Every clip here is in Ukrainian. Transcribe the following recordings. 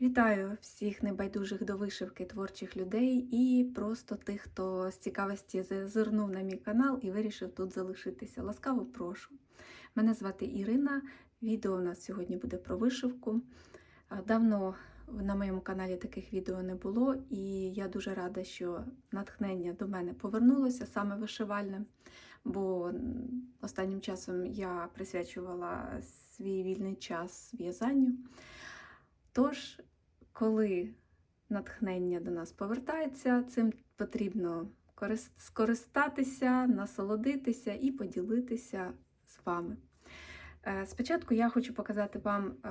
Вітаю всіх небайдужих до вишивки творчих людей і просто тих, хто з цікавості зазирнув на мій канал і вирішив тут залишитися. Ласкаво прошу. Мене звати Ірина. Відео у нас сьогодні буде про вишивку. Давно на моєму каналі таких відео не було, і я дуже рада, що натхнення до мене повернулося саме вишивальне, бо останнім часом я присвячувала свій вільний час в'язанню. Тож, коли натхнення до нас повертається, цим потрібно скористатися, насолодитися і поділитися з вами. Е, Спочатку я хочу показати вам, е,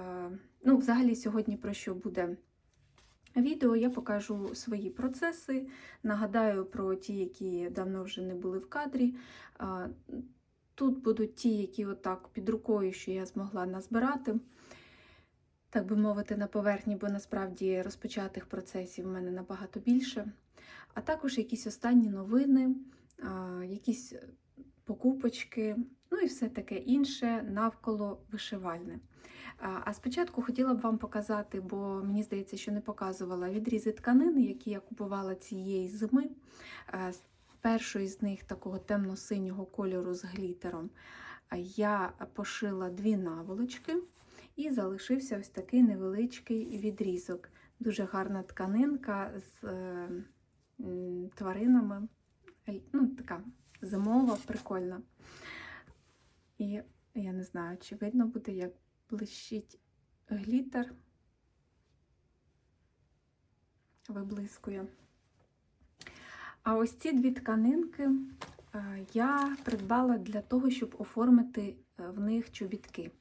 ну, взагалі, сьогодні про що буде відео. Я покажу свої процеси, нагадаю про ті, які давно вже не були в кадрі. Е, Тут будуть ті, які отак під рукою, що я змогла назбирати так би мовити, на поверхні, бо насправді розпочатих процесів в мене набагато більше. А також якісь останні новини, якісь покупочки, ну і все таке інше навколо вишивальне. А спочатку хотіла б вам показати, бо мені здається, що не показувала відрізи тканини, які я купувала цієї зими. Першої з них такого темно-синього кольору з глітером. Я пошила дві наволочки. І залишився ось такий невеличкий відрізок. Дуже гарна тканинка з е, тваринами. Ну, така зимова, прикольна. І я не знаю, чи видно буде, як блищить глітер. Виблискує. А ось ці дві тканинки е, я придбала для того, щоб оформити е, в них чобітки.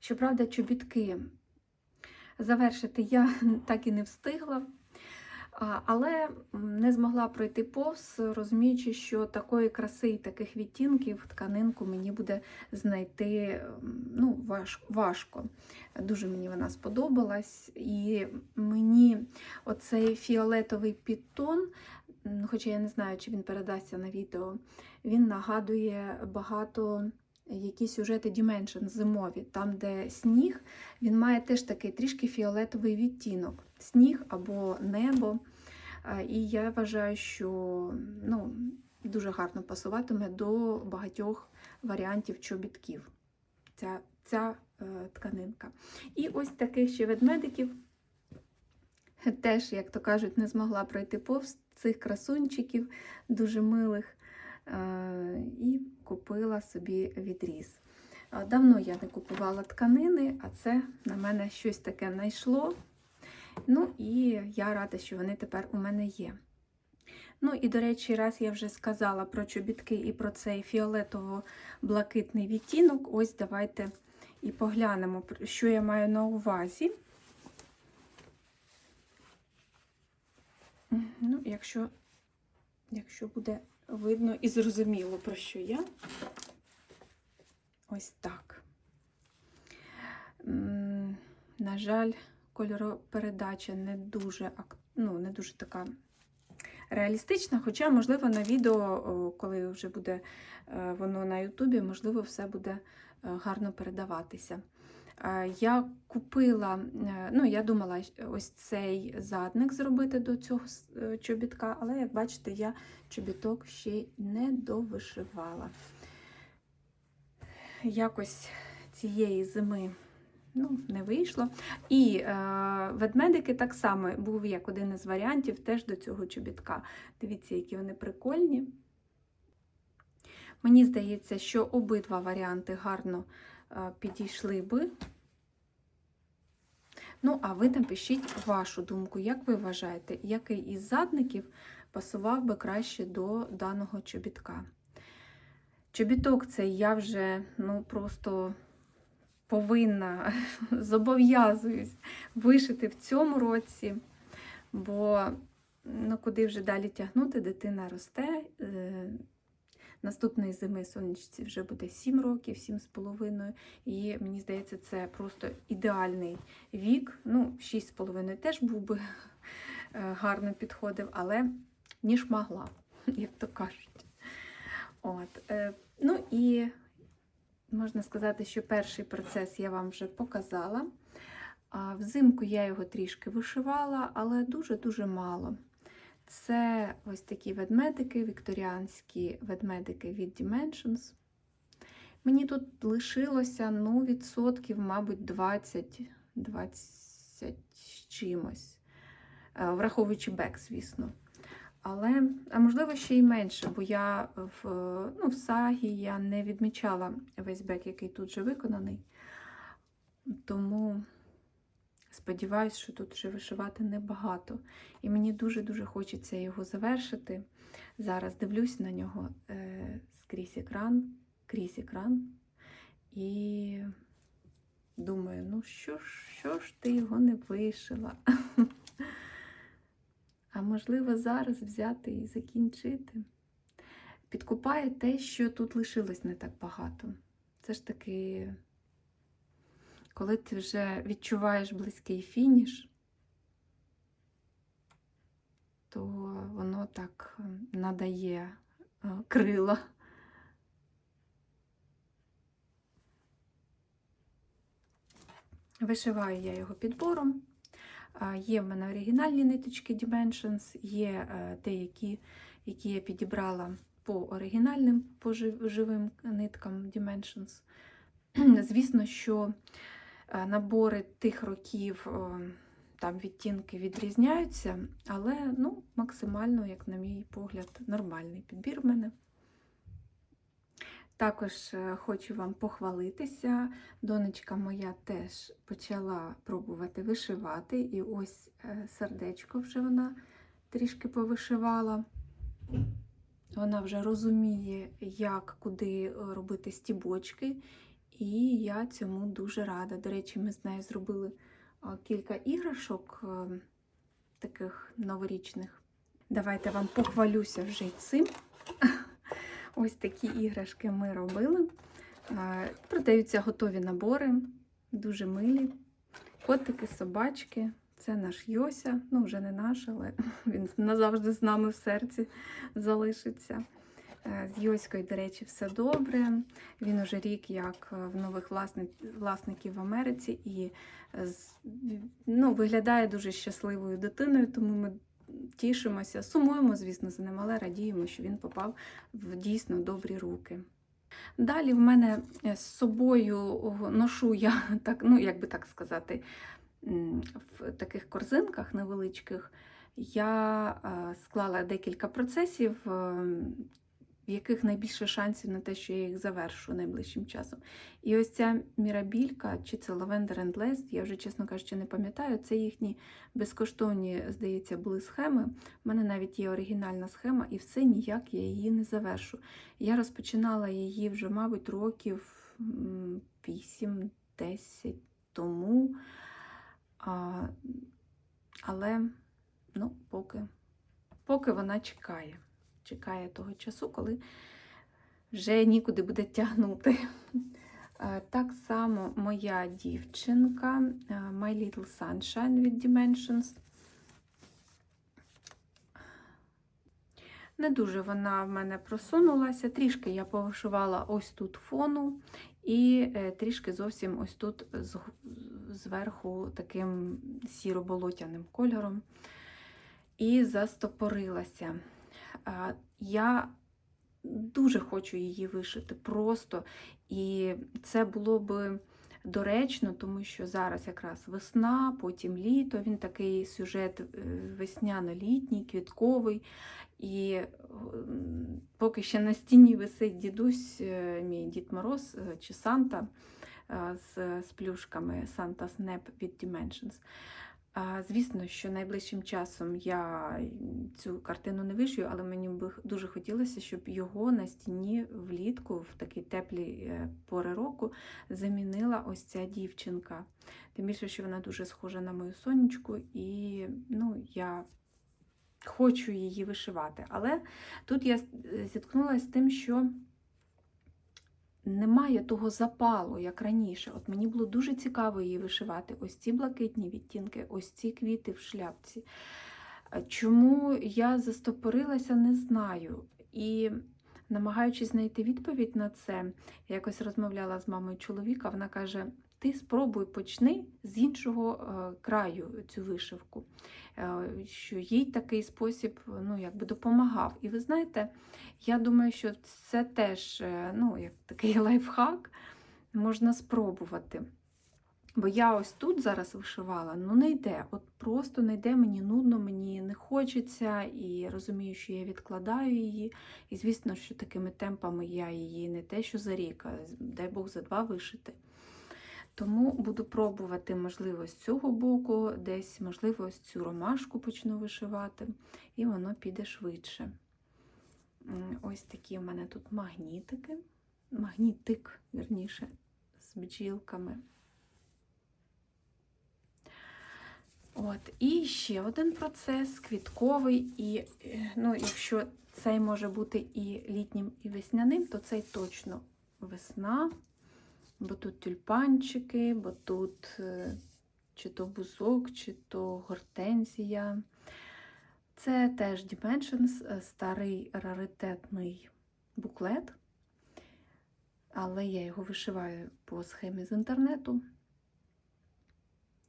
Щоправда, чобітки завершити я так і не встигла, але не змогла пройти повз, розуміючи, що такої краси і таких відтінків тканинку мені буде знайти ну, важ, важко. Дуже мені вона сподобалась, і мені оцей фіолетовий підтон, хоча я не знаю, чи він передасться на відео, він нагадує багато якісь сюжети Dimension зимові, там, де сніг, він має теж такий трішки фіолетовий відтінок. Сніг або небо. І я вважаю, що ну, дуже гарно пасуватиме до багатьох варіантів чобітків. Ця, ця е, тканинка. І ось таких ще ведмедиків. Теж, як то кажуть, не змогла пройти повз цих красунчиків, дуже милих. Е, і купила собі відріз. Давно я не купувала тканини, а це на мене щось таке знайшло. Ну і я рада, що вони тепер у мене є. Ну і, до речі, раз я вже сказала про чобітки і про цей фіолетово-блакитний відтінок, ось давайте і поглянемо, що я маю на увазі. Ну, якщо, якщо буде видно і зрозуміло, про що я. Ось так. На жаль, кольоропередача не дуже, ну, не дуже така реалістична, хоча, можливо, на відео, коли вже буде е, воно на Ютубі, можливо, все буде е, гарно передаватися. Е, Я купила, е, ну, я думала ось цей задник зробити до цього е, чобітка, але, як бачите, я чобіток ще не довишивала. Якось цієї зими ну, не вийшло. І е, ведмедики так само був як один із варіантів теж до цього чобітка. Дивіться, які вони прикольні. Мені здається, що обидва варіанти гарно підійшли би. Ну, а ви напишіть вашу думку, як ви вважаєте, який із задників пасував би краще до даного чобітка. Чобіток цей я вже ну, просто повинна, зобов'язуюсь вишити в цьому році, бо ну, куди вже далі тягнути, дитина росте. Наступної зими сонячці вже буде 7 років, 7 з половиною. І мені здається, це просто ідеальний вік. Ну, 6 з половиною теж був би е, гарно підходив, але ніж могла, як то кажуть. От. е, Ну і можна сказати, що перший процес я вам вже показала. Взимку я його трішки вишивала, але дуже-дуже мало. Це ось такі ведмедики, вікторіанські ведмедики від Dimensions. Мені тут лишилося ну, відсотків, мабуть, 20, 20 з чимось, Е, враховуючи бек, звісно. Але, а можливо, ще й менше, бо я в, ну, в сагі я не відмічала весь бек, який тут же виконаний. Тому сподіваюся, що тут вже вишивати небагато. І мені дуже-дуже хочеться його завершити. Зараз дивлюсь на нього е, скрізь екран, крізь екран. І думаю, ну що ж, що ж ти його не вишила? А можливо, зараз взяти і закінчити. Підкупає те, що тут лишилось не так багато. Це ж таки, коли ти вже відчуваєш близький фініш, то воно так е, надає е, крила. Вишиваю я його підбором. Є в мене оригінальні ниточки Dimensions, є е, деякі, які я підібрала по оригінальним по живим ниткам Dimensions. Звісно, що е, набори тих років, е, там відтінки відрізняються, але ну, максимально, як на мій погляд, нормальний підбір в мене. Також е, хочу вам похвалитися. Донечка моя теж почала пробувати вишивати, і ось е, сердечко вже вона трішки повишивала. Вона вже розуміє, як куди е, робити стібочки, і я цьому дуже рада. До речі, ми з нею зробили кілька іграшок таких новорічних. Давайте вам похвалюся вже цим. Ось такі іграшки ми робили. Продаються готові набори, дуже милі. Котики, собачки. Це наш Йося. Ну, вже не наш, але він назавжди з нами в серці залишиться. Е, З Йоською, до речі, все добре. Він уже рік як е, в нових власників в Америці і е, ну, виглядає дуже щасливою дитиною, тому ми тішимося, сумуємо, звісно, за ним, але радіємо, що він попав в дійсно добрі руки. Далі в мене з собою ношу я, так, ну, як би так сказати, в таких корзинках невеличких я склала декілька процесів, е, в яких найбільше шансів на те, що я їх завершу найближчим часом. І ось ця мірабілька, чи це Lavender and Lace, я вже, чесно кажучи, не пам'ятаю, це їхні безкоштовні, здається, були схеми. У мене навіть є оригінальна схема, і все ніяк я її не завершу. Я розпочинала її вже, мабуть, років 8-10 тому. А, але ну, поки, поки вона чекає. Чекає того часу, коли вже нікуди буде тягнути. Е, Так само моя дівчинка е, My Little Sunshine від Dimensions. Не дуже вона в мене просунулася. Трішки я повишивала ось тут фону, і е, трішки зовсім ось тут зверху таким сіро-болотяним кольором. І застопорилася. Я дуже хочу її вишити просто. І це було би доречно, тому що зараз якраз весна, потім літо. Він такий сюжет е, весняно-літній, квітковий. І е, поки ще на стіні висить дідусь, е, мій Дід Мороз чи Санта з, з плюшками Santa Snap від Dimensions. Звісно, що найближчим часом я цю картину не вишию, але мені би дуже хотілося, щоб його на стіні влітку, в такі теплі е, пори року, замінила ось ця дівчинка. Тим більше, що вона дуже схожа на мою сонечку, і ну, я хочу її вишивати. Але тут я зіткнулася з тим, що немає того запалу, як раніше. От мені було дуже цікаво її вишивати. Ось ці блакитні відтінки, ось ці квіти в шляпці. Е, Чому я застопорилася, не знаю. І намагаючись знайти відповідь на це, я якось розмовляла з мамою чоловіка, вона каже: ти спробуй почни з іншого е, краю цю вишивку, е, що їй такий спосіб ну, якби допомагав. І ви знаєте, я думаю, що це теж е, ну, як такий лайфхак можна спробувати. Бо я ось тут зараз вишивала, ну не йде. От просто не йде, мені нудно, мені не хочеться, і розумію, що я відкладаю її. І звісно, що такими темпами я її не те, що за рік, а дай Бог за два вишити. Тому буду пробувати, можливо, з цього боку, десь, можливо, ось цю ромашку почну вишивати, і воно піде швидше. Ось такі в мене тут магнітики, магнітик, вірніше, з бджілками. От, і ще один процес квітковий, і е, ну, якщо цей може бути і літнім, і весняним, то цей точно весна, бо тут тюльпанчики, бо тут е, чи то бузок, чи то гортензія. Це теж Dimensions, е, старий раритетний буклет, але я його вишиваю по схемі з інтернету.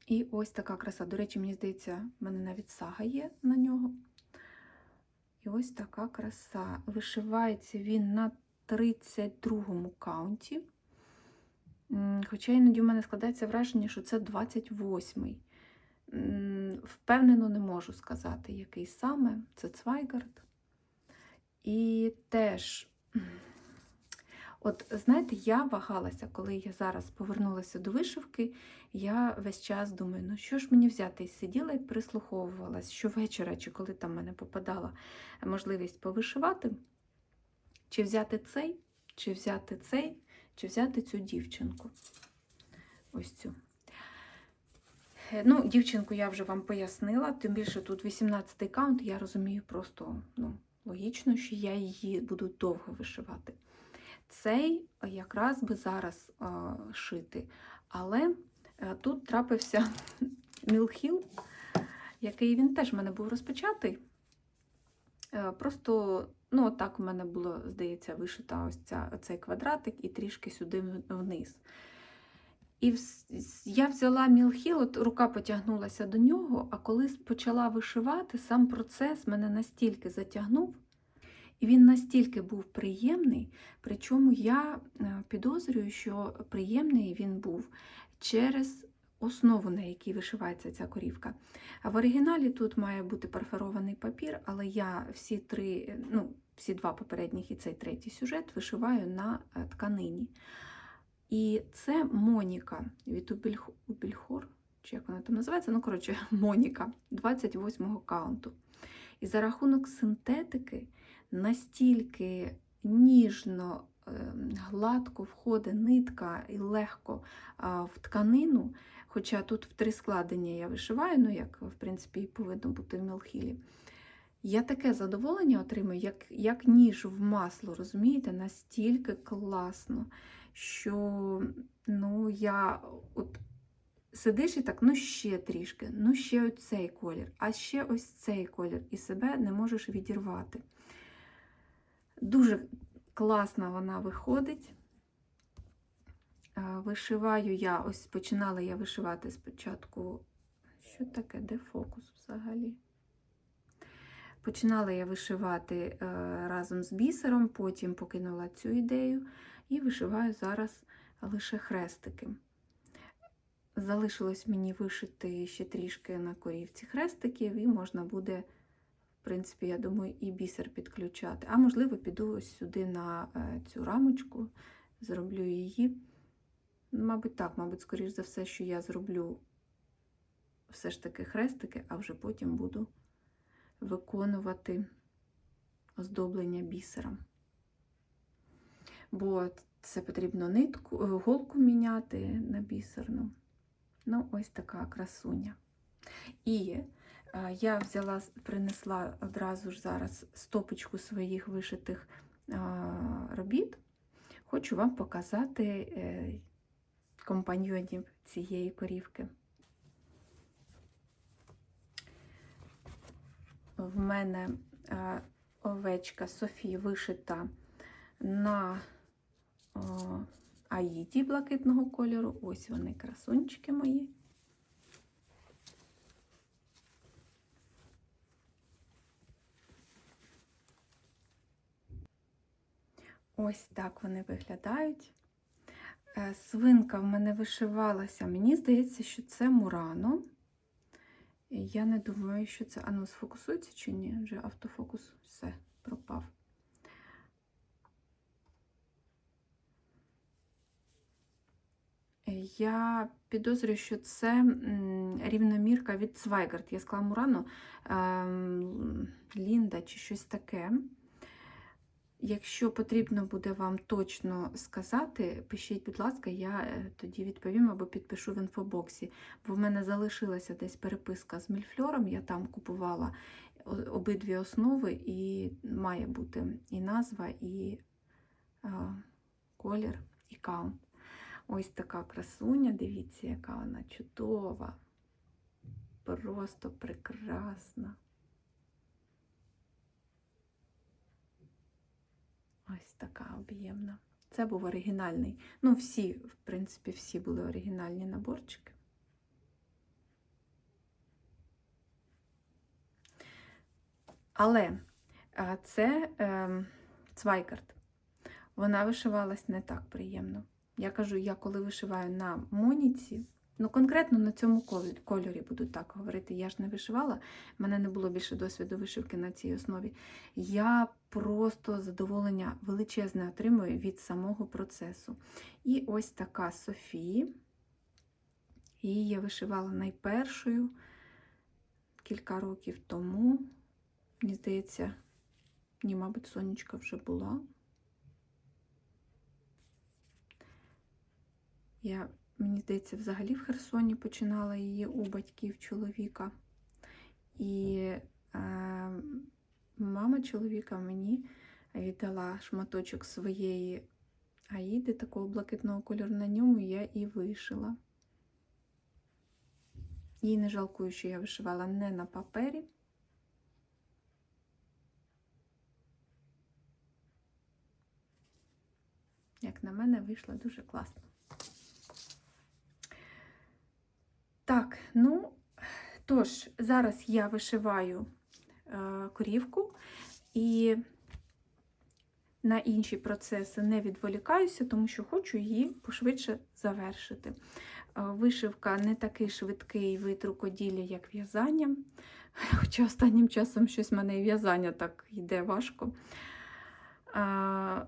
І ось така краса. До речі, мені здається, в мене навіть сага є на нього. І ось така краса. Вишивається він на 32-му каунті. Хоча іноді в мене складається враження, що це 28-й. Впевнено, не можу сказати, який саме. Це Цвайгард. І теж, от знаєте, я вагалася, коли я зараз повернулася до вишивки, я весь час думаю, ну що ж мені взяти? І сиділа і прислуховувалась щовечора, чи коли там мене попадала можливість повишивати, чи взяти цей, чи взяти цей, чи взяти цю дівчинку. Ось цю. Е, Ну, дівчинку я вже вам пояснила, тим більше тут 18-й каунт, я розумію просто ну, логічно, що я її буду довго вишивати. Цей якраз би зараз а, шити, але е, тут трапився мілхіл, який він теж в мене був розпочатий. Е, Просто, ну, отак у мене було, здається, вишита ось ця, цей квадратик і трішки сюди вниз. І я взяла мілхіл, от рука потягнулася до нього, а коли почала вишивати, сам процес мене настільки затягнув, і він настільки був приємний, причому я е, підозрюю, що приємний він був через основу, на якій вишивається ця корівка. В оригіналі тут має бути перфорований папір, але я всі три, ну, всі два попередніх і цей третій сюжет вишиваю на е, тканині. І це Моніка від Убільхор, чи як вона там називається, ну, коротше, Моніка 28-го каунту. І за рахунок синтетики настільки ніжно, ем, гладко входить нитка і легко в тканину, хоча тут в три складення я вишиваю, ну як в принципі і повинно бути в Мелхілі. Я таке задоволення отримую, як, як ніж в масло, розумієте, настільки класно, що ну, я от сидиш і так, ну ще трішки, ну ще оцей колір, а ще ось цей колір, і себе не можеш відірвати. Дуже класно вона виходить. Е, Вишиваю я, ось починала я вишивати спочатку. Що таке? Де фокус взагалі? Починала я вишивати е, разом з бісером, потім покинула цю ідею і вишиваю зараз лише хрестики. Залишилось мені вишити ще трішки на корівці хрестиків, і можна буде, в принципі, я думаю, і бісер підключати. А можливо, піду ось сюди на е, цю рамочку, зроблю її. Мабуть, так, мабуть, скоріш за все, що я зроблю все ж таки хрестики, а вже потім буду виконувати оздоблення бісером. Бо це потрібно нитку, е, голку міняти на бісерну. Ну, ось така красуня. І е, я взяла, принесла одразу ж зараз стопочку своїх вишитих робіт. Хочу вам показати е, компаньйонів цієї корівки. В мене е, овечка Софії вишита на Аїді блакитного кольору. Ось вони, красунчики мої. Ось так вони виглядають. Е, Свинка в мене вишивалася. Мені здається, що це Мурано. Я не думаю, що це. Ану, сфокусується чи ні? Вже автофокус все пропав. Я підозрюю, що це рівномірка від Свайгард. Я склала Мурано ем, Лінда чи щось таке. Якщо потрібно буде вам точно сказати, пишіть, будь ласка, я е, тоді відповім або підпишу в інфобоксі. Бо в мене залишилася десь переписка з мільфльором, я там купувала обидві основи, і має бути і назва, і е, колір, і каунт. Ось така красуня, дивіться, яка вона чудова, просто прекрасна. Ось така об'ємна. Це був оригінальний. Ну, всі, в принципі, всі були оригінальні наборчики. Але це е, Цвайкарт. Вона вишивалась не так приємно. Я кажу, я коли вишиваю на моніці, ну конкретно на цьому кольорі буду так говорити, я ж не вишивала, в мене не було більше досвіду вишивки на цій основі. Я просто задоволення величезне отримую від самого процесу. І ось така Софії. Її я вишивала найпершою кілька років тому. Мені здається, ні, мабуть, сонечка вже була. Я, мені здається, взагалі в Херсоні починала її у батьків чоловіка. І е, мама чоловіка мені віддала шматочок своєї аїди, такого блакитного кольору на ньому я і вишила. Їй не жалкую, що я вишивала не на папері. Як на мене, вийшло дуже класно. Так, ну, тож, зараз я вишиваю е, корівку і на інші процеси не відволікаюся, тому що хочу її пошвидше завершити. Е, Вишивка не такий швидкий вид рукоділля, як в'язання. Хоча останнім часом щось в мене і в'язання так йде важко.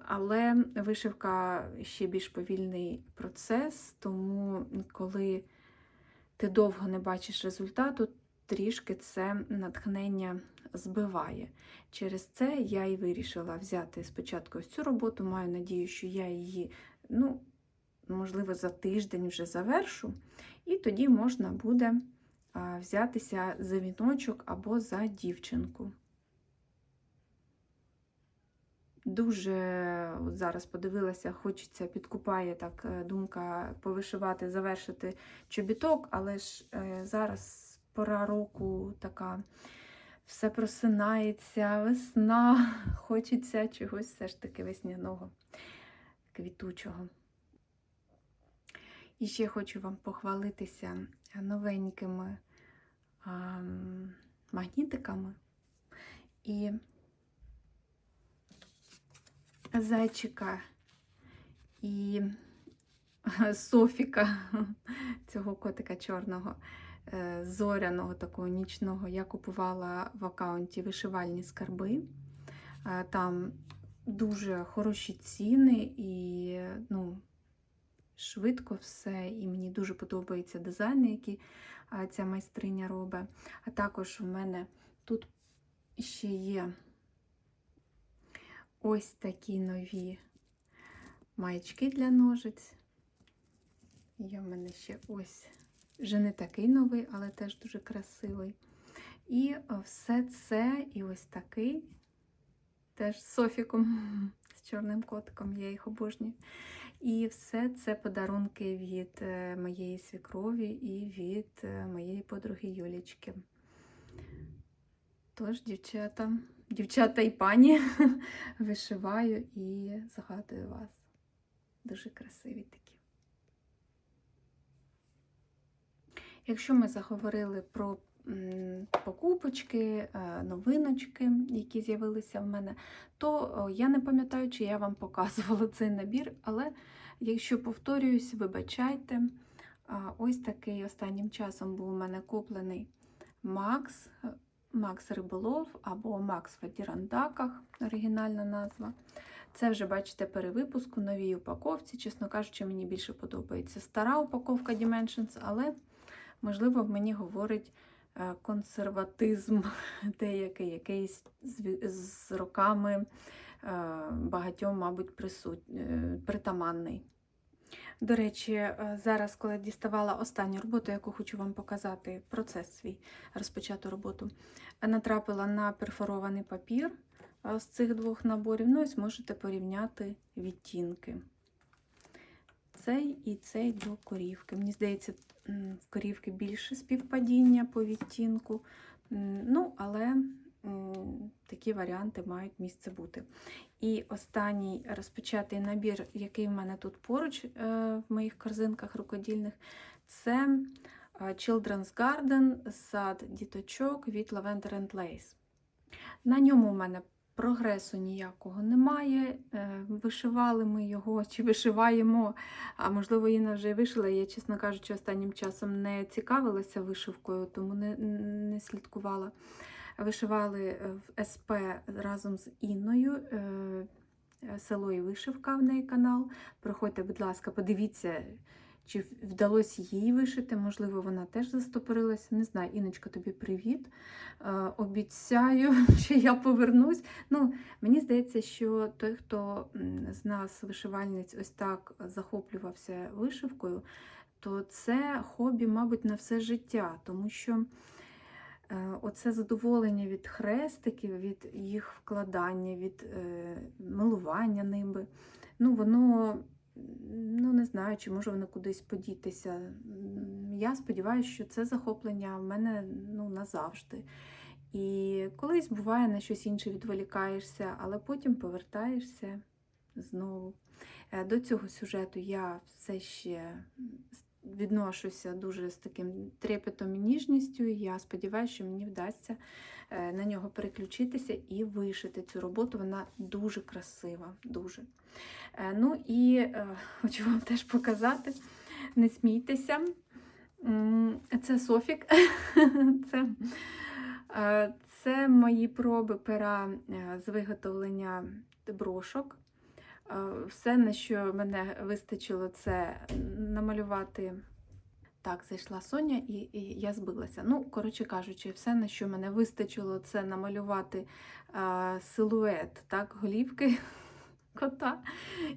Але вишивка ще більш повільний процес, тому коли ти довго не бачиш результату, трішки це натхнення збиває. Через це я і вирішила взяти спочатку ось цю роботу. Маю надію, що я її, ну, можливо, за тиждень вже завершу, і тоді можна буде взятися за віночок або за дівчинку. Дуже от зараз подивилася, хочеться, підкупає так е, думка повишивати, завершити чобіток, але ж е, зараз пора року така все просинається, весна, хочеться чогось все ж таки весняного, квітучого. І ще хочу вам похвалитися новенькими а, магнітиками. І зайчика і Софіка, цього котика чорного, е, зоряного такого нічного, я купувала в аккаунті вишивальні скарби. Е, Там дуже хороші ціни і ну, швидко все. І мені дуже подобаються дизайни, які е, ця майстриня робить. А також в мене тут ще є ось такі нові маячки для ножиць. Є в мене ще ось вже не такий новий, але теж дуже красивий. І все це, і ось такий, теж з Софіком, з чорним котиком, я їх обожнюю. І все це подарунки від е, моєї свікрові і від е, моєї подруги Юлічки. Тож, дівчата, дівчата і пані, вишиваю і згадую вас. Дуже красиві такі. Якщо ми заговорили про покупочки, е, новиночки, які з'явилися в мене, то я не пам'ятаю, чи я вам показувала цей набір, але якщо повторююсь, вибачайте. Ось такий останнім часом був у мене куплений Макс, Макс Риболов або Макс в Адірандаках, оригінальна назва. Це вже, бачите, перевипуск у новій упаковці. Чесно кажучи, мені більше подобається стара упаковка Dimensions, але, можливо, мені говорить е, консерватизм деякий, який з, роками е, багатьом, мабуть, е, притаманний. До речі, е, зараз, коли діставала останню роботу, яку хочу вам показати, процес свій розпочату роботу, натрапила на перфорований папір е, з цих двох наборів. Ну, ось можете порівняти відтінки. Цей і цей до корівки. Мені здається, в корівки більше співпадіння по відтінку. Ну, але такі варіанти мають місце бути. І останній розпочатий набір, який в мене тут поруч е, в моїх корзинках рукодільних, це е, Children's Garden сад діточок від Lavender and Lace. На ньому в мене прогресу ніякого немає. Е, Вишивали ми його чи вишиваємо, а можливо, Інна вже вишила. Я, чесно кажучи, останнім часом не цікавилася вишивкою, тому не, не слідкувала. Вишивали е, в СП разом з Інною. е, е, Село і вишивка в неї канал. Проходьте, будь ласка, подивіться, чи вдалося їй вишити. Можливо, вона теж застопорилася. Не знаю, Іночка, тобі привіт. Обіцяю, що я повернусь. Ну, мені здається, що той, хто з нас, вишивальниць, ось так захоплювався вишивкою, то це хобі, мабуть, на все життя, тому що. Е, Оце задоволення від хрестиків, від їх вкладання, від е, милування ними. Ну, воно, ну не знаю, чи може воно кудись подітися. Я сподіваюся, що це захоплення в мене ну, назавжди. І колись буває на щось інше відволікаєшся, але потім повертаєшся знову. Е, До цього сюжету я все ще відношуся дуже з таким трепетом і ніжністю. І я сподіваюся, що мені вдасться е, на нього переключитися і вишити цю роботу. Вона дуже красива. дуже. Е, Ну і е, хочу вам теж показати. Не смійтеся. Це Софік. Це, це мої проби пера з виготовлення брошок. Е, Все, на що мене вистачило, це намалювати. Так, зайшла Соня і, і я збилася. Ну, коротше кажучи, все, на що мене вистачило, це намалювати а, силует так, голівки кота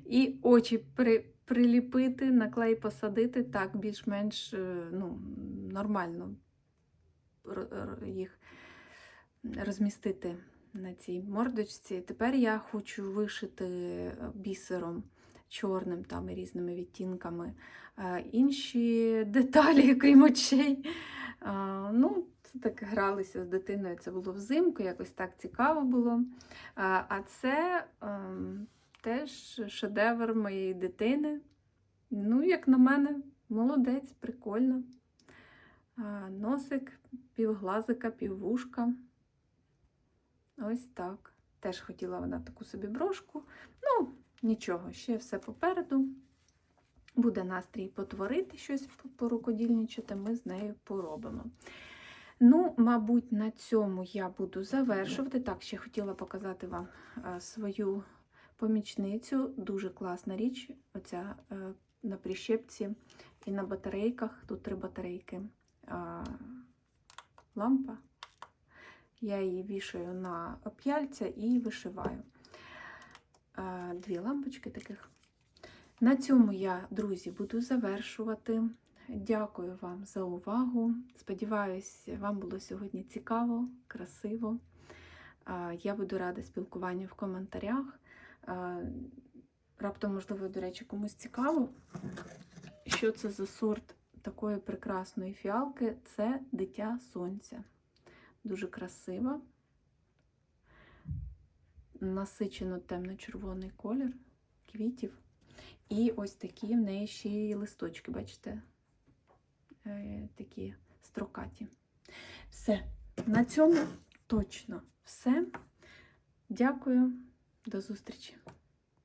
і очі при, приліпити, на клей посадити, так, більш-менш е, ну, нормально їх розмістити на цій мордочці. Тепер я хочу вишити бісером чорним там і різними відтінками е, інші деталі, крім очей. Е, Ну, це так гралися з дитиною. Це було взимку, якось так цікаво було. Е, А це ем, теж шедевр моєї дитини. Ну, як на мене, молодець, прикольно. Е, Носик, півглазика, піввушка. Ось так. Теж хотіла вона таку собі брошку. Ну, нічого, ще все попереду. Буде настрій потворити щось, порукодільничати, ми з нею поробимо. Ну, мабуть, на цьому я буду завершувати. Так, ще хотіла показати вам е, свою помічницю. Дуже класна річ. Оця е, на прищепці і на батарейках. Тут три батарейки. Лампа. Я її вішаю на п'яльця і вишиваю. Дві лампочки таких. На цьому я, друзі, буду завершувати. Дякую вам за увагу. Сподіваюсь, вам було сьогодні цікаво, красиво. Я буду рада спілкуванню в коментарях. Раптом, можливо, до речі, комусь цікаво, що це за сорт такої прекрасної фіалки. Це дитя сонця. Дуже красива. Насичено темно-червоний колір квітів. І ось такі в неї ще й листочки, бачите? Е, такі строкаті. Все. На цьому точно все. Дякую. До зустрічі!